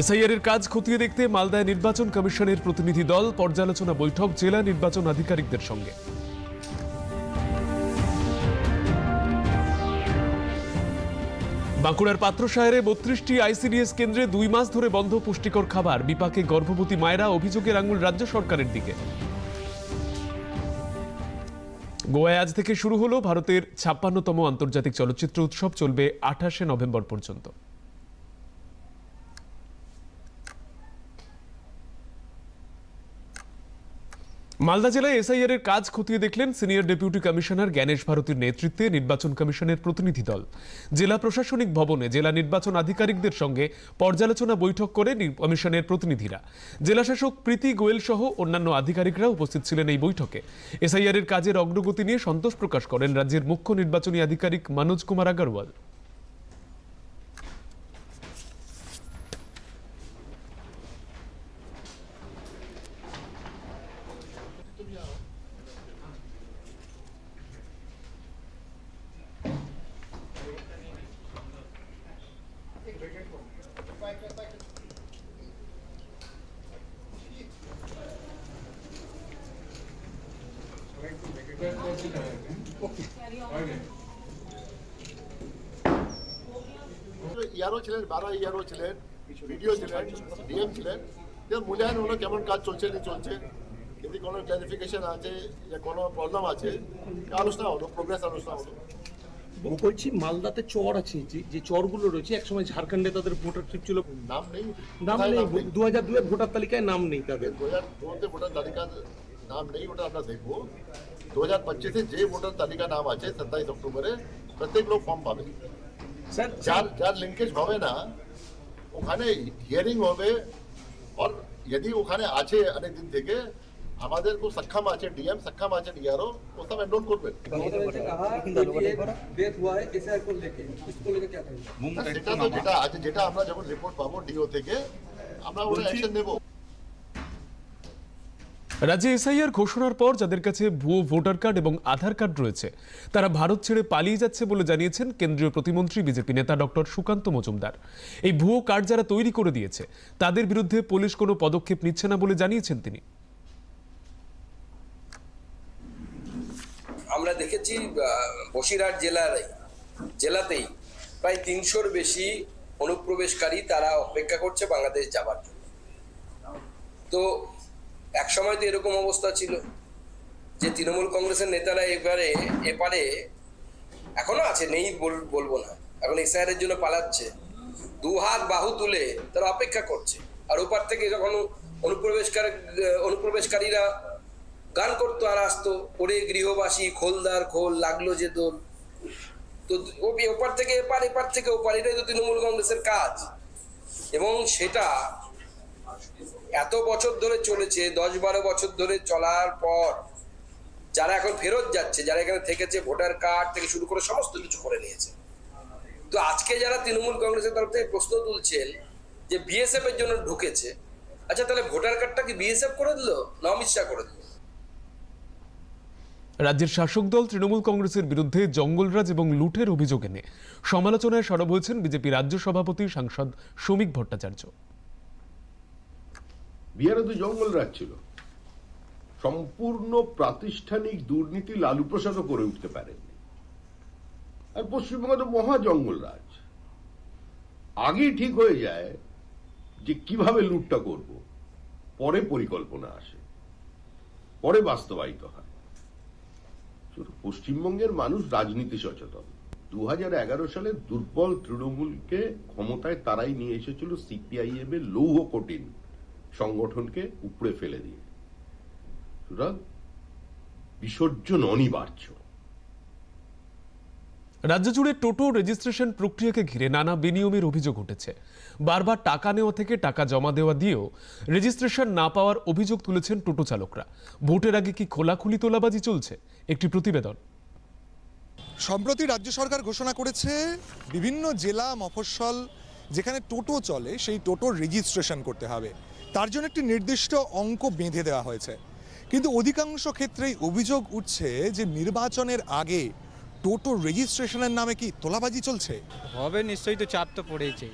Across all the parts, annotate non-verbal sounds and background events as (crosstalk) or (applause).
SIR এর কাজ খতিয়ে দেখতে মালদায় নির্বাচন কমিশনের প্রতিনিধি দল পর্যালোচনা বৈঠক জেলা নির্বাচন আধিকারিকদের সঙ্গে। বাঁকুড়ার পাত্রসাহেরে বত্রিশটি আইসিডিএস কেন্দ্রে দুই মাস ধরে বন্ধ পুষ্টিকর খাবার, বিপাকে গর্ভবতী মায়েরা অভিযোগের আঙুল রাজ্য সরকারের দিকে। গোয়ায় আজ থেকে শুরু হলো ভারতের ছাপ্পান্নতম আন্তর্জাতিক চলচ্চিত্র উৎসব, চলবে আঠাশে নভেম্বর পর্যন্ত। মালদা জেলায় এসআইআর এর কাজ খতিয়ে দেখলেন সিনিয়র ডেপুটি কমিশনার জ্ঞানেশ ভারতীর নেতৃত্বে নির্বাচন কমিশনের প্রতিনিধি দল। জেলা প্রশাসনিক ভবনে জেলা নির্বাচন আধিকারিকদের সঙ্গে পর্যালোচনা বৈঠক করে কমিশনের প্রতিনিধিরা। জেলাশাসক প্রীতি গোয়েল সহ অন্যান্য আধিকারিকরা উপস্থিত ছিলেন এই বৈঠকে। এসআইআর এর কাজের অগ্রগতি নিয়ে সন্তোষ প্রকাশ করেন রাজ্যের মুখ্য নির্বাচনী আধিকারিক মনোজ কুমার আগরওয়াল। ইয়ারও ছিলেন বারো ইয়ারও ছিলেন ভিডিও ছিলেন ডিএম ছিলেন। মূল্যায়ন হলো কেমন কাজ চলছে না চলছে যদি কোনো ক্লারিফিকেশন আছে যে কোনো প্রবলেম আছে আলোচনা হলো প্রোগ্রেস আলোচনা হলো বলছি মালদাতে চর আছে যে যে চরগুলো রয়েছে একসময় ঝাড়খণ্ডে তাদের ভোটার ট্রিপ ছিল। নাম নেই। নাম নেই দু হাজার দুয়ের ভোটার তালিকায় নাম নেই তাদের। দু হাজার দুতে ভোটার তালিকা নাম নেই ওটা আমরা দেখব। দু হাজার পঁচিশে যে ভোটার তালিকা নাম আছে সাতাইশ অক্টোবরে প্রত্যেক লোক ফর্ম পাবে। স্যার যার যার লিঙ্কেজ হবে না ওখানে হিয়ারিং হবে আর যদি ওখানে আছে অনেক দিন থেকে আমাদের কো সক্ষম আছে ডিএম সক্ষম আছে ডিআরও ও সব এনরোল করবেন যেটা আমরা যখন রিপোর্ট পাবো ডিও থেকে আমরা ওটা অ্যাকশন নেবো রাজ্যে এসআইআর ঘোষণার পর যাদের কাছে ভুয়ো ভোটার কার্ড এবং আধার কার্ড রয়েছে, তারা ভারত ছেড়ে পালিয়ে যাচ্ছে বলে জানিয়েছেন কেন্দ্রীয় প্রতিমন্ত্রী বিজেপি নেতা ডক্টর সুকান্ত মজুমদার। এই ভুয়ো কার্ড যারা তৈরি করে দিয়েছে, তাদের বিরুদ্ধে পুলিশ কোনো পদক্ষেপ নিচ্ছে না বলে জানিয়েছেন তিনি। আমরা দেখেছি বসিরহাট জেলার জেলাতেই প্রায় তিনশোর বেশি অনুপ্রবেশকারী তারা অপেক্ষা করছে বাংলাদেশ যাবার জন্য। তো এক সময় তো এরকম অবস্থা ছিল যে তৃণমূল কংগ্রেসের নেতারা এবারে, এপারে এখনও আছে, নেই বল- বলব না। এখন এসআইআর এর জন্য পালাচ্ছে। দু হাত বাহু তুলে তারা অপেক্ষা করছে। আর ওপার থেকে যখন অনুপ্রবেশকারী, অনুপ্রবেশকারীরা গান করতো আর আসতো, ওরে গৃহবাসী, খোলদার খোল, লাগল যে দোল। তো ওপার থেকে এপার এপার থেকে ওপার, এটাই তো তৃণমূল কংগ্রেসের কাজ। এবং সেটা এত বছর ধরে চলেছে, দশ বারো বছর ধরে চলার পর যারা এখন ফেরত যাচ্ছে, যারা এখানে থেকেছে, ভোটার কার্ড থেকে শুরু করে সমস্ত কিছু করে নিয়েছে। তো আজকে যারা তৃণমূল কংগ্রেসের তরফ থেকে প্রশ্ন তুলছেন যে বিএসএফ এর জন্য ঢুকেছে আচ্ছা তাহলে ভোটার কার্ডটা কি বিএসএফ করে দিল? না অমিত শাহ করে দিল। রাজ্যের শাসক দল তৃণমূল কংগ্রেসের বিরুদ্ধে জঙ্গলরাজ এবং লুটের অভিযোগ এনে। সমালোচনায় সরব হয়েছেন বিজেপি রাজ্য সভাপতি সাংসদ শ্রমিক ভট্টাচার্য। বিহারে তো জঙ্গল রাজ ছিল। সম্পূর্ণ প্রাতিষ্ঠানিক দুর্নীতি লালু প্রসাদও করে উঠতে পারেননি। আর পশ্চিমবঙ্গে তো মহা জঙ্গল রাজ। আগেই ঠিক হয়ে যায় যে কীভাবে লুটটা করব, পরে পরিকল্পনা আসে, পরে বাস্তবায়িত হয়। পশ্চিমবঙ্গের মানুষ রাজনীতি সচেতন। দু হাজার এগারো সালে দুর্বল তৃণমূলকে ক্ষমতায় তারাই নিয়ে এসেছিল সিপিআইএম এর লৌহ কঠিন সংগঠনকে উপড়ে ফেলে দিয়ে। সুতরাং বিসর্জন অনিবার্য। রাজ্য জুড়ে টোটো রেজিস্ট্রেশন প্রক্রিয়াকে ঘিরে নানা বিনিয়মের অভিযোগ উঠেছে। বারবার টাকা নেওয়া থেকে টাকা জমা দেওয়া দিয়েও রেজিস্ট্রেশন না পাওয়ার অভিযোগ তুলেছেন টোটো চালকরা। ভোটের আগে কি খোলাখুলি তোলাবাজি চলছে? একটি প্রতিবেদন। সম্প্রতি রাজ্য সরকার ঘোষণা করেছে বিভিন্ন জেলা মফস্বল যেখানে টোটো চলে সেই টোটোর রেজিস্ট্রেশন করতে হবে। তার জন্য একটি নির্দিষ্ট অঙ্ক বেঁধে দেওয়া হয়েছে। কিন্তু অধিকাংশ ক্ষেত্রেই অভিযোগ উঠছে যে নির্বাচনের আগে টোটো রেজিস্ট্রেশনের নামে কি তোলাবাজি চলছে? হবে নিশ্চয়ই তো চাপ তো পড়েইছে।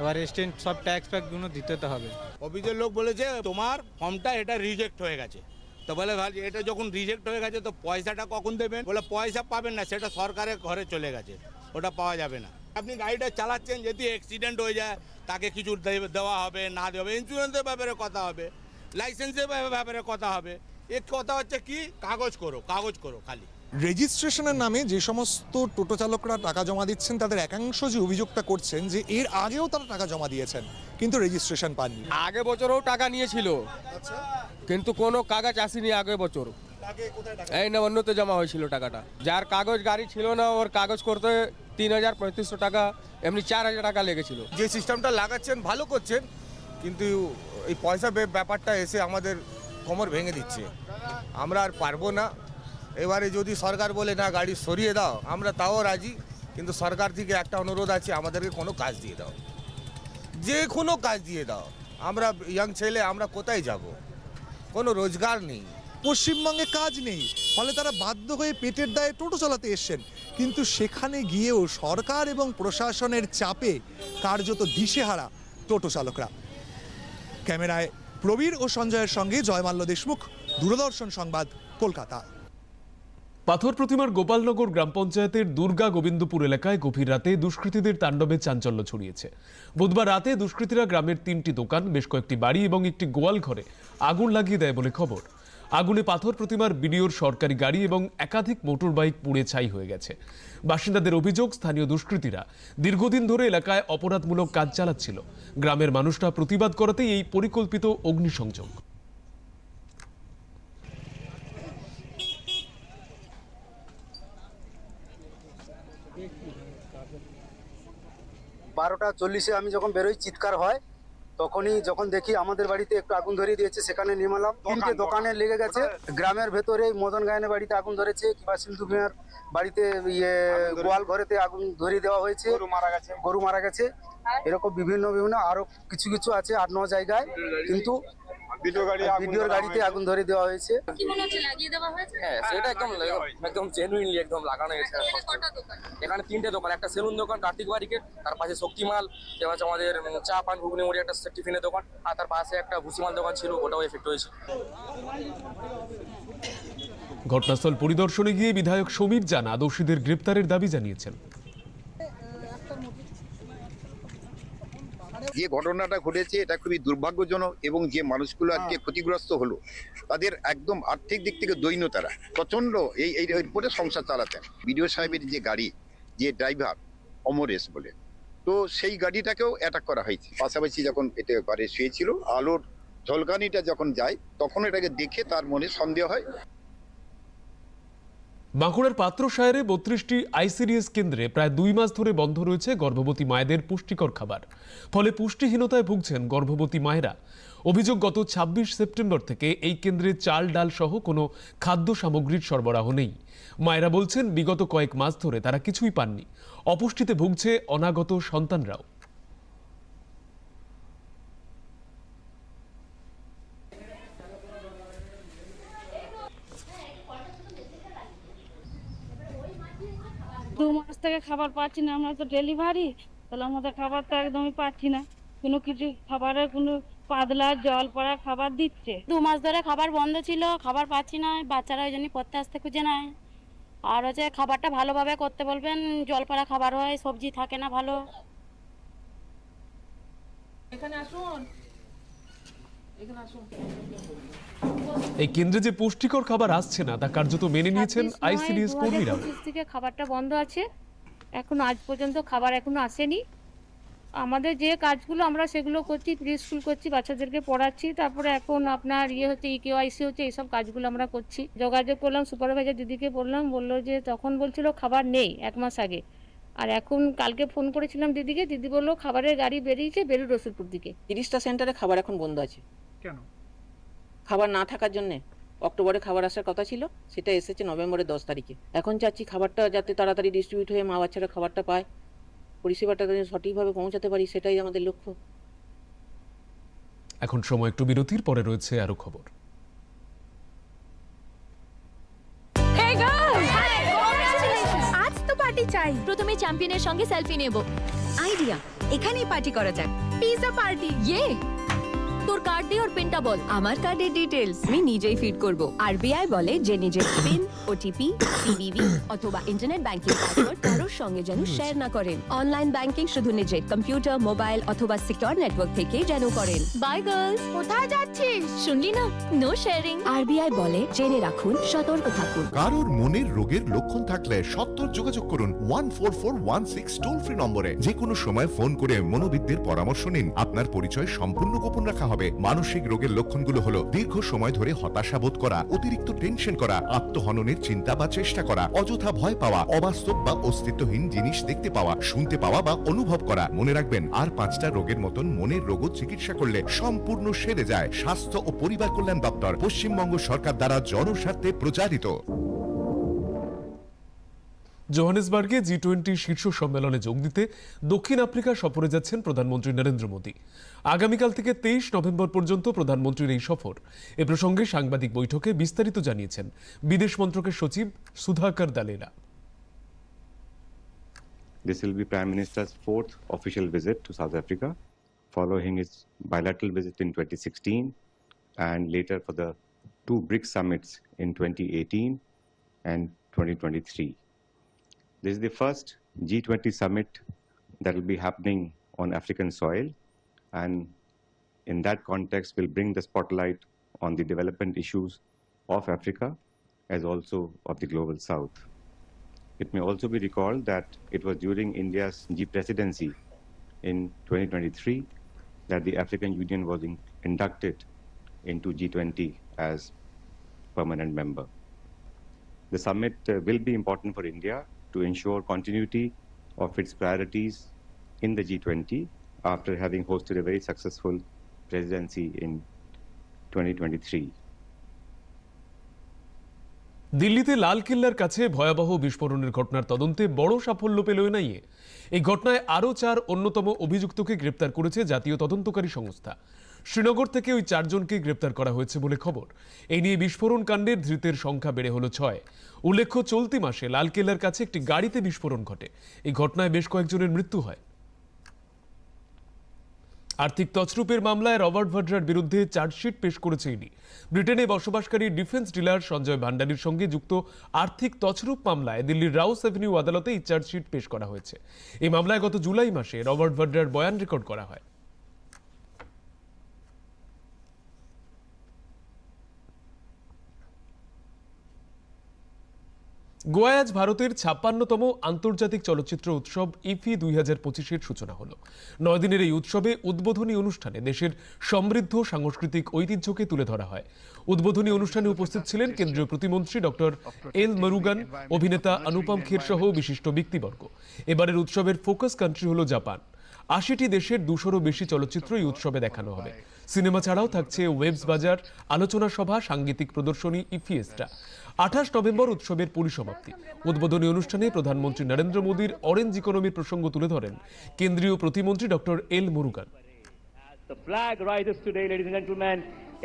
এবার এক্সটেন্ড সব ট্যাক্স ফ্যাক্সগুলো দিতে তো হবে। অফিসের লোক বলেছে তোমার ফর্মটা এটা রিজেক্ট হয়ে গেছে। তো বলে ভাই এটা যখন রিজেক্ট হয়ে গেছে তো পয়সাটা কখন দেবেন? বলে পয়সা পাবেন না সেটা সরকারের ঘরে চলে গেছে। ওটা পাওয়া যাবে না। আপনি গাড়িটা চালাচ্ছেন যদি অ্যাক্সিডেন্ট হয়ে যায় তাকে কিছু দে- দেওয়া হবে না দেওয়া হবে ইন্স্যুরেন্সের ব্যাপারে কথা হবে লাইসেন্সের ব্যাপারে- কথা হবে। এক কথা হচ্ছে কি? কাগজ করো কাগজ করো খালি। রেজিস্ট্রেশনের নামে যে সমস্ত টোটো চালকরা টাকা জমা দিচ্ছেন তাদের একাংশ যে অভিযোগটা করছেন যে এর আগেও তারা টাকা জমা দিয়েছেন কিন্তু রেজিস্ট্রেশন পাননি। আগে বছরও টাকা নিয়েছিল কিন্তু কোনো কাগজ আসেনি আগে বছর। এই নবান্নতে জমা হয়েছিল টাকাটা। যার কাগজ গাড়ি ছিল না ওর কাগজ করতে তিন হাজার পঁয়ত্রিশশো টাকা এমনি চার হাজার টাকা লেগেছিল। যে সিস্টেমটা লাগাচ্ছেন ভালো করছেন কিন্তু এই পয়সা ব্যাপারটা এসে আমাদের কোমর ভেঙে দিচ্ছে। আমরা আর পারব না। এবারে যদি সরকার বলে না গাড়ি সরিয়ে দাও আমরা তাও রাজি কিন্তু সরকার থেকে একটা অনুরোধ আছে আমাদেরকে কোনো কাজ দিয়ে দাও। যে কোনো কাজ দিয়ে দাও। আমরা ইয়াং ছেলে আমরা কোথায় যাব? কোনো রোজগার নেই। পশ্চিমবঙ্গে কাজ নেই। ফলে তারা বাধ্য হয়ে পেটের দায়ে টোটো চালাতে এসছেন। কিন্তু সেখানে গিয়েও সরকার এবং প্রশাসনের চাপে কার্যত দিশেহারা টোটো চালকরা। ক্যামেরায় প্রবীর ও সঞ্জয়ের সঙ্গে জয়মাল্য দেশমুখ, দূরদর্শন সংবাদ, কলকাতা। পাথর প্রতিমার গোপালনগর গ্রাম পঞ্চায়েতের দুর্গা গোবিন্দপুর এলাকায় গভীর রাতে দুষ্কৃতীদের তাণ্ডবে চাঞ্চল্য ছড়িয়েছে। বুধবার রাতে দুষ্কৃতীরা গ্রামের তিনটি দোকান, বেশ কয়েকটি বাড়ি এবং একটি গোয়াল ঘরে আগুন লাগিয়ে দেয় বলে খবর। আগুনে পাথর প্রতিমার বিডিওর সরকারি গাড়ি এবং একাধিক মোটর বাইক পুড়ে ছাই হয়ে গেছে। বাসিন্দাদের অভিযোগ, স্থানীয় দুষ্কৃতীরা দীর্ঘদিন ধরে এলাকায় অপরাধমূলক কাজ চালাচ্ছিল। গ্রামের মানুষরা প্রতিবাদ করাতেই এই পরিকল্পিত অগ্নিসংযোগ। বারোটা চল্লিশে আমি যখন বেরোই, চিৎকার হয়। তখনই যখন দেখি আমাদের বাড়িতে একটু আগুন ধরিয়ে দিয়েছে সেখানে নিমালাম তিনটে দোকানে। লেগে গেছে। গ্রামের ভেতরে মদন গায়নের বাড়িতে আগুন ধরেছে কিংবা সিন্ধু মিয়ার বাড়িতে ইয়ে গোয়াল ঘরেতে আগুন ধরিয়ে দেওয়া হয়েছে। গরু মারা গেছে। গরু মারা গেছে। এরকম বিভিন্ন বিভিন্ন আরও কিছু কিছু আছে আট ন জায়গায়। কিন্তু ভিডিওর গাড়িতে আগুন ধরে দেওয়া হয়েছে। কি মনে হচ্ছে লাগিয়ে দেওয়া হয়েছে? হ্যাঁ সেটা একদম একদম জেনুইনলি একদম লাগানো হয়েছে। এখানে কটা দোকান? এখানে তিনটে দোকান একটা সেলুন দোকান কার্তিক তার পাশে শক্তিমাল আমাদের চা পান ঘুগনি মুড়ি একটা টিফিনের দোকান আর তার পাশে একটা ভুসিমাল দোকান ছিল ওটাও এফেক্ট হয়েছে। ঘটনাস্থল পরিদর্শনে গিয়ে বিধায়ক সমীর জানা দোষীদের গ্রেপ্তারের দাবি জানিয়েছেন। যে ঘটনাটা ঘটেছে এটা খুবই দুর্ভাগ্যজনক এবং যে মানুষগুলো আজকে ক্ষতিগ্রস্ত হলো তাদের একদম আর্থিক দিক থেকে দৈন্য তারা। প্রচণ্ড এই এই উপরে সংসার চালাতেন। বিডিও সাহেবের যে গাড়ি যে ড্রাইভার অমরেশ বলে। তো সেই গাড়িটাকেও অ্যাটাক করা হয়েছে। পাশাপাশি যখন এতে ঘরে শুয়েছিল আলোর ঝলকানিটা যখন যায় তখন এটাকে দেখে তার মনে সন্দেহ হয়। বাঁকুড়ার পাত্র পাত্রসায়রে বত্রিশটি আইসিডিএস কেন্দ্রে প্রায় দুই মাস ধরে বন্ধ রয়েছে গর্ভবতী মায়েদের পুষ্টিকর খাবার। ফলে পুষ্টিহীনতায় ভুগছেন গর্ভবতী মায়েরা। অভিযোগ গত ছাব্বিশ সেপ্টেম্বর থেকে এই কেন্দ্রে চাল, ডাল সহ কোনো খাদ্য সামগ্রীর সরবরাহ নেই। মায়েরা বলছেন, বিগত কয়েক মাস ধরে তারা কিছুই পাননি। অপুষ্টিতে ভুগছে অনাগত সন্তানরাও। মাস থেকে খাবার পাচ্ছি না আমরা তো ডেলিভারি তাহলে আমাদের খাবার তো একদমই পাচ্ছি না। কোনো কিছু খাবারের কোনো পাতলা জল পড়া খাবার দিচ্ছে। দু মাস ধরে খাবার বন্ধ ছিল খাবার পাচ্ছি না বাচ্চারা ওই জন্য পড়তে আসতে খুঁজে নেয় আর হচ্ছে খাবারটা ভালোভাবে করতে বলবেন জল পড়া খাবার হয় সবজি থাকে না ভালো। এই কেন্দ্রে যে পুষ্টিকর খাবার আসছে না তা কার্যত মেনে নিয়েছেন আইসিডিএস থেকে খাবারটা বন্ধ আছে। এখন আজ পর্যন্ত খাবার এখনও আসেনি। আমাদের যে কাজগুলো আমরা সেগুলো করছি প্রি স্কুল করছি বাচ্চাদেরকে পড়াচ্ছি তারপরে এখন আপনার ইয়ে হচ্ছে ই কেওয়াইসি হচ্ছে এইসব কাজগুলো আমরা করছি। যোগাযোগ করলাম সুপারভাইজার দিদিকে বললাম বলল যে তখন বলছিল খাবার নেই এক মাস আগে। আর এখন কালকে ফোন করেছিলাম দিদিকে দিদি বলল খাবারের গাড়ি বেরিয়েছে বেরুর রসুলপুর দিকে। তিরিশটা সেন্টারে খাবার এখন বন্ধ আছে। কেন? খাবার না থাকার জন্য। অক্টোবরে খাবার আসার কথা ছিল সেটা এসেছে নভেম্বরের দশ তারিখে। এখন চাচ্ছি খাবারটা যাতে তাড়াতাড়ি ডিস্ট্রিবিউট হয়ে মা বাচ্চারা খাবারটা পায়। পরিষেবাটা যেন সঠিকভাবে পৌঁছাতে পারি সেটাই আমাদের লক্ষ্য। এখন সময় একটু বিরতির পরে রয়েছে আরও খবর। আজ তো পার্টি চাই। প্রথমে চ্যাম্পিয়নের সঙ্গে সেলফি নেব। আইডিয়া এখানেই পার্টি করা যাক। পিজা পার্টি ইয়ে তোর কার্ড দিয়ে ওর পিনটা বল। আমার কার্ডের ডিটেলস আমি নিজেই ফিড করব। আরবিআই বলে যে নিজের পিন ওটিপি সিভিভি অথবা ইন্টারনেট ব্যাংকিং পাসওয়ার্ড কারোর সঙ্গে যেন শেয়ার না করেন। অনলাইন ব্যাংকিং শুধু নিজের কম্পিউটার মোবাইল অথবা সিকিউর নেটওয়ার্ক থেকে যেন করেন। বাই গার্লস কোথায় যাচ্ছিস? শুনলি না? নো শেয়ারিং আরবিআই বলে জেনে রাখুন সতর্ক থাকুন। কারোর মনের রোগের লক্ষণ থাকলে সত্তর যোগাযোগ করুন one four four one six toll free নম্বরে। যে কোনো সময় ফোন করে মনোবিদদের পরামর্শ নিন। আপনার পরিচয় সম্পূর্ণ গোপন রাখা হবে। মানসিক রোগের লক্ষণগুলো হলো দীর্ঘ সময় ধরে হতাশা বোধ করা, অতিরিক্ত টেনশন করা, আত্মহননের চিন্তা বা চেষ্টা করা, অযথা ভয় পাওয়া, অবাস্তব বা অস্তিত্বহীন জিনিস দেখতে পাওয়া, শুনতে পাওয়া বা অনুভব করা। মনে রাখবেন, আর পাঁচটা রোগের মতন মনের রোগও চিকিৎসা করলে সম্পূর্ণ সেরে যায়। স্বাস্থ্য ও পরিবার কল্যাণ দপ্তর, পশ্চিমবঙ্গ সরকার দ্বারা জনস্বার্থে প্রচারিত। জোহানেসবার্গে জি টোয়েন্টি শীর্ষ সম্মেলনে যোগ দিতে দক্ষিণ আফ্রিকা সফরে যাচ্ছেন প্রধানমন্ত্রী নরেন্দ্র মোদী। আগামীকাল থেকে তেইশ নভেম্বর পর্যন্ত প্রধানমন্ত্রীর এই সফর। এ প্রসঙ্গে সাংবাদিক বৈঠকে বিস্তারিত জানিয়েছেন বিদেশ মন্ত্রকের সচিব Sudhakar দালেলা This will be Prime Minister's fourth official visit to South Africa, following his bilateral visit in 2016 and later for the two BRICS summits in 2018 and 2023. This is the first G20 summit that will be happening on African soil, and in that context, will bring the spotlight on the development issues of Africa as also of the global south. It may also be recalled that it was during India's G presidency in 2023 that the African Union was in- inducted into G20 as permanent member. The summit uh, will be important for India to ensure continuity of its priorities in the G20 after having hosted a very successful presidency in 2023. দিল্লিতে লালকেল্লার কাছে ভয়াবহ বিস্ফোরণের ঘটনার তদন্তে বড় সাফল্য পেল NIA এই ঘটনায় আরও চার অন্যতম অভিযুক্তকে গ্রেপ্তার করেছে জাতীয় তদন্তকারী সংস্থা শ্রীনগর থেকে ওই চারজনকে গ্রেপ্তার করা হয়েছে বলে খবর। এই নিয়ে বিস্ফোরণ কাণ্ডের ধৃতের সংখ্যা বেড়ে হলো ছয়। উল্লেখ্য, চলতি মাসে লালকেল্লার কাছে একটি গাড়িতে বিস্ফোরণ ঘটে। এই ঘটনায় বেশ কয়েকজনের মৃত্যু হয়। আর্থিক তছরূপের মামলায় রবার্ট ভাড্রার বিরুদ্ধে চার্জশিট পেশ করেছে ইডি। ব্রিটেনে বসবাসকারী ডিফেন্স ডিলার সঞ্জয় ভান্ডারীর সঙ্গে যুক্ত আর্থিক তছরূপ মামলায় দিল্লির রাউস অ্যাভিনিউ আদালতে এই চার্জশিট পেশ করা হয়েছে। এই মামলায় গত জুলাই মাসে রবার্ট ভাড্রার বয়ান রেকর্ড করা হয়। গোয়ায় আজ ভারতের ছাপ্পান্নতম আন্তর্জাতিক চলচ্চিত্র উৎসব ইফি দুই হাজার পঁচিশের সূচনা হলো। নয় দিনের এই উৎসবে উদ্বোধনী অনুষ্ঠানে দেশের সমৃদ্ধ সাংস্কৃতিক ঐতিহ্যকে তুলে ধরা হয়। উদ্বোধনী অনুষ্ঠানে উপস্থিত ছিলেন কেন্দ্রীয় প্রতিমন্ত্রী ডক্টর এল মরুগান, অভিনেতা অনুপম খের সহ বিশিষ্ট ব্যক্তিবর্গ। এবারের উৎসবের ফোকাস কান্ট্রি হলো জাপান। আশিটি দেশের দুশোরও বেশি চলচ্চিত্র এই উৎসবে দেখানো হবে। সিনেমা ছাড়াও থাকছে ওয়েবস বাজার, আলোচনা সভা, সাংগীতিক প্রদর্শনী ইফিয়েস্টা আঠাশ নভেম্বর উৎসবের পরিসমাপ্তি উদ্বোধনী অনুষ্ঠানে প্রধানমন্ত্রী নরেন্দ্র মোদীর অরেঞ্জ ইকোনমির প্রসঙ্গ তুলে ধরেন কেন্দ্রীয় প্রতিমন্ত্রী doctor L Murugan The flag rises today, ladies and gentlemen.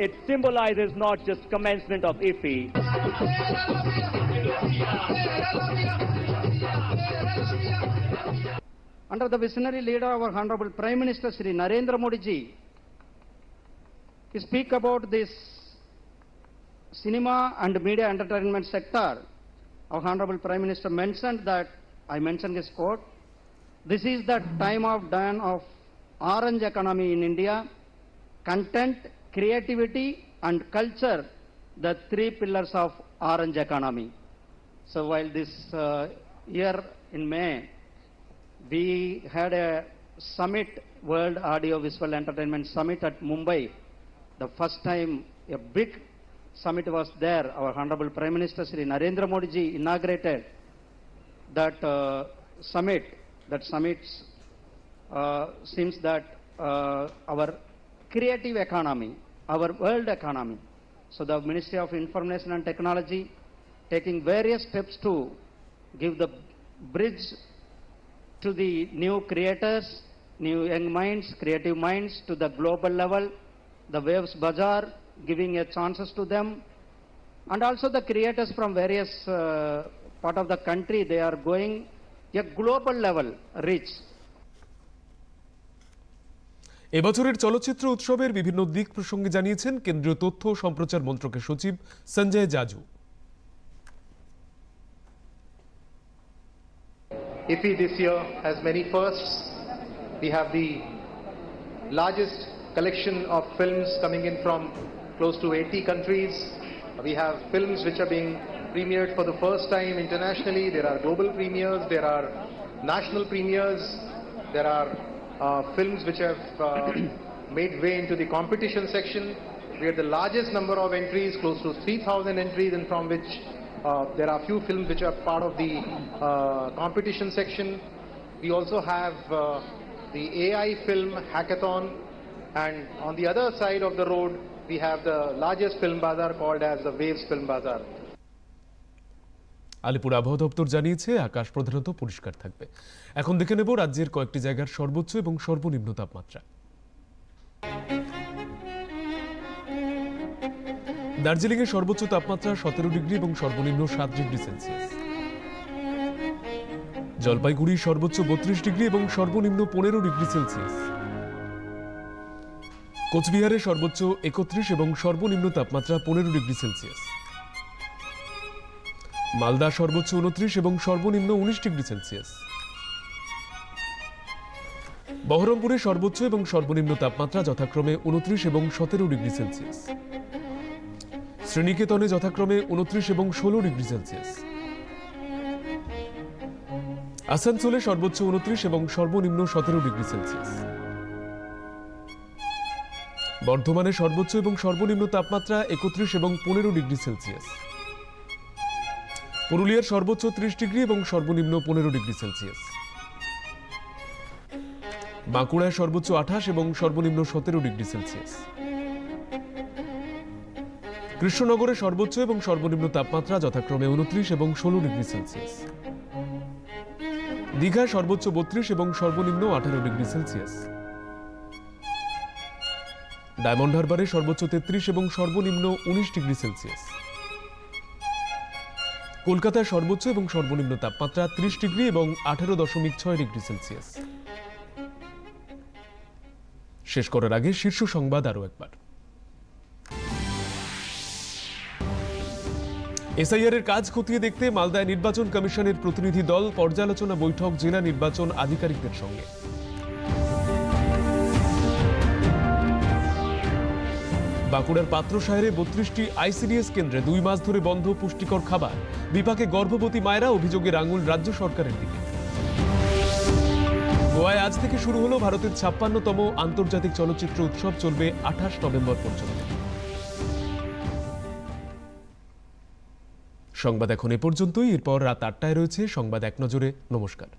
It symbolizes not just commencement of IFI. Under the visionary leader of our Honorable Prime Minister Sri Narendra Modi ji, he speak about this cinema and media entertainment sector. Our Honorable Prime Minister mentioned that, I mentioned this quote, this is the time of dawn of orange economy in India, content, creativity and culture, the three pillars of orange economy. So while this uh, year in May, we had a summit, World Audio Visual Entertainment Summit at Mumbai. The first time a big summit was there. Our Honorable Prime Minister Sri Narendra Modi ji inaugurated that uh, summit. That summit uh, seems that uh, our creative economy, our world economy. So the Ministry of Information and Technology taking various steps to give the bridge to the new creators, new young minds, creative minds to the global level, the Waves Bazaar giving a chances to them, and also the creators from various uh, part of the country, they are going a global level reach. এবছরের চলচ্চিত্র উৎসবের বিভিন্ন দিক প্রসঙ্গে জানিয়েছেন কেন্দ্রীয় তথ্য ও সম্প্রচার মন্ত্রকের সচিব Sanjay Jaju IFFI this year has many firsts. We have the largest collection of films coming in from close to 80 countries. We have films which are being premiered for the first time internationally. There are global premieres, there are national premieres, there are uh, films which have uh, (coughs) made way into the competition section. We had the largest number of entries, close to 3,000 entries, and from which uh, there are few films which are part of the uh, competition section. We also have uh, the AI film hackathon, and on the other side of the road, we have the largest film bazaar called as the Waves Film Bazaar. Alipore আবহাওয়া দপ্তর জানিয়েছে, আকাশ প্রধানত পরিষ্কার থাকবে। এখন দেখে নেব রাজ্যের কয়েকটি জায়গার সর্বোচ্চ এবং সর্বনিম্ন তাপমাত্রা। দার্জিলিং এর সর্বোচ্চ তাপমাত্রা সতেরো ডিগ্রি এবং সর্বনিম্ন সাত ডিগ্রি সেলসিয়াস। জলপাইগুড়ি সর্বোচ্চ বত্রিশ ডিগ্রি এবং সর্বনিম্ন পনেরো ডিগ্রি সেলসিয়াস। কোচবিহারে সর্বোচ্চ একত্রিশ এবং সর্বনিম্ন তাপমাত্রা পনেরো ডিগ্রি সেলসিয়াস। মালদা সর্বোচ্চ উনত্রিশ এবং সর্বনিম্ন উনিশ ডিগ্রি সেলসিয়াস। বহরমপুরে সর্বোচ্চ এবং সর্বনিম্ন তাপমাত্রা যথাক্রমে উনত্রিশ এবং সতেরো ডিগ্রি সেলসিয়াস। শ্রেণীকেতনে যথাক্রমে উনত্রিশ এবং ষোলো ডিগ্রি সেলসিয়াস। আসানসোলে সর্বোচ্চ উনত্রিশ এবং সর্বনিম্ন সতেরো ডিগ্রি সেলসিয়াস। বর্ধমানে সর্বোচ্চ এবং সর্বনিম্ন তাপমাত্রা একত্রিশ এবং পনেরো ডিগ্রি সেলসিয়াস। পুরুলিয়ার সর্বোচ্চ ত্রিশ ডিগ্রি এবং সর্বনিম্ন পনেরো ডিগ্রি সেলসিয়াস। বাঁকুড়ায় সর্বোচ্চ আঠাশ এবং সর্বনিম্ন সতেরো ডিগ্রি সেলসিয়াস। কৃষ্ণনগরে সর্বোচ্চ এবং সর্বনিম্ন তাপমাত্রা যথাক্রমে উনত্রিশ এবং ষোলো ডিগ্রি সেলসিয়াস। দীঘায় সর্বোচ্চ বত্রিশ এবং সর্বনিম্ন আঠারো ডিগ্রি সেলসিয়াস। ডায়মন্ড হারবারে সর্বোচ্চ তেত্রিশ এবং সর্বনিম্ন উনিশ ডিগ্রি সেলসিয়াস। কলকাতায় সর্বোচ্চ এবং সর্বনিম্ন তাপমাত্রা ত্রিশ ডিগ্রি এবং আঠারো দশমিক ছয় ডিগ্রি সেলসিয়াস। শেষ করার আগে শীর্ষ সংবাদ আরও একবার। এসআইআর এর কাজ খতিয়ে দেখতে মালদায় নির্বাচন কমিশনের প্রতিনিধি দল পর্যালোচনা বৈঠক, জেলা নির্বাচন আধিকারিকদের সঙ্গে। বাঁকুড়ার পাত্রসাহেরে বত্রিশটি আইসিডিএস কেন্দ্রে দুই মাস ধরে বন্ধ পুষ্টিকর খাবার। বিপাকে গর্ভবতী মায়েরা অভিযোগের আঙুল রাজ্য সরকারের দিকে। গোয়ায় আজ থেকে শুরু হলো ভারতের ছাপ্পান্নতম আন্তর্জাতিক চলচ্চিত্র উৎসব, চলবে আঠাশ নভেম্বর পর্যন্ত। সংবাদ এখন এ পর্যন্তই। এরপর রাত আটটায় রয়েছে। সংবাদ এক নজরে। নমস্কার।